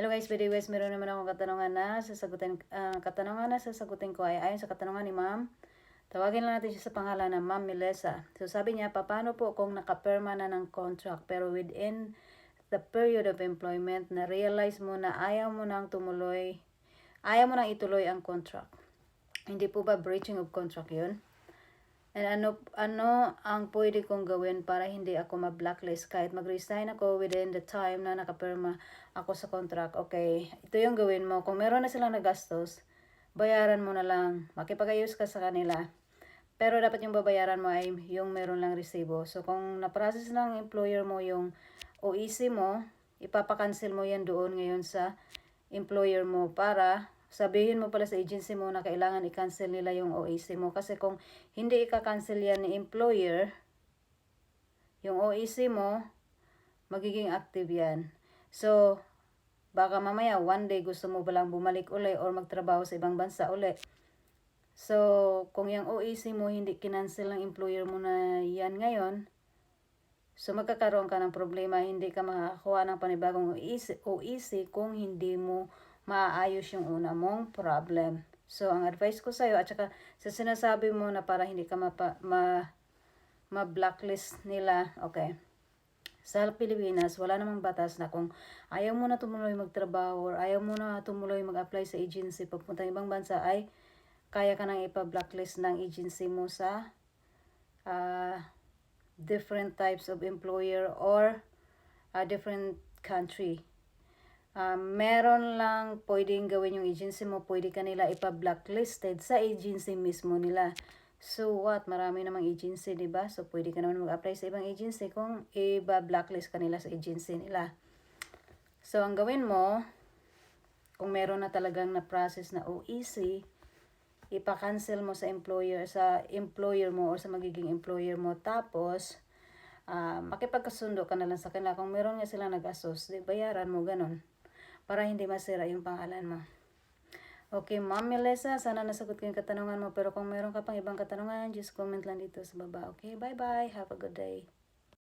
Hello guys, video guys, meron naman akong katanungan na sasagutin, ah, katanungan na sasagutin ko ay ayon sa katanungan ni ma'am. Tawagin lang natin siya sa pangalan na Ma'am Melissa. So sabi niya, paano po kung nakapirma na ng contract pero within the period of employment na realize mo na ayaw mo nang tumuloy, ayaw mo nang ituloy ang contract. Hindi po ba breaching of contract yun? And ano, ano ang pwede kong gawin para hindi ako ma-blacklist kahit mag-resign ako within the time na nakapirma ako sa contract. Okay, ito yung gawin mo. Kung meron na silang nagastos, bayaran mo na lang. Makipag-ayos ka sa kanila. Pero dapat yung babayaran mo ay yung meron lang resibo. So kung na-process ng employer mo yung OEC mo, ipapakancel mo yan doon ngayon sa employer mo para sabihin mo pala sa agency mo na kailangan i-cancel nila yung OEC mo. Kasi kung hindi i-cancel yan ni employer, yung OEC mo, magiging active yan. So, baka mamaya one day gusto mo palang bumalik uli or magtrabaho sa ibang bansa uli. So, kung yung OEC mo hindi kinancel ng employer mo na yan ngayon, so magkakaroon ka ng problema, hindi ka makakuha ng panibagong OEC, OEC kung hindi mo maayos yung una mong problem. So, ang advice ko sa'yo, at saka sa sinasabi mo na para hindi ka mapa, ma, ma-blacklist nila, okay. Sa Pilipinas, wala namang batas na kung ayaw mo na tumuloy magtrabaho or ayaw mo na tumuloy mag-apply sa agency papunta ibang bansa ay kaya ka nang ipa-blacklist ng agency mo sa ah, different types of employer or a different country. Um, meron lang pwedeng gawin yung agency mo, pwede ka nila ipa-blacklisted sa agency mismo nila. So what? Marami namang agency, di ba? So pwede ka naman mag-apply sa ibang agency kung iba-blacklist ka nila sa agency nila. So ang gawin mo, kung meron na talagang na-process na OEC, ipa-cancel mo sa employer sa employer mo or sa magiging employer mo tapos ah, makipagkasundo ka na lang sa kanila kung meron nga sila nag-asos, di bayaran mo ganun para hindi masira yung pangalan mo. Okay, Ma'am Melissa, sana nasagot ko yung katanungan mo. Pero kung meron ka pang ibang katanungan, just comment lang dito sa baba. Okay, bye-bye. Have a good day.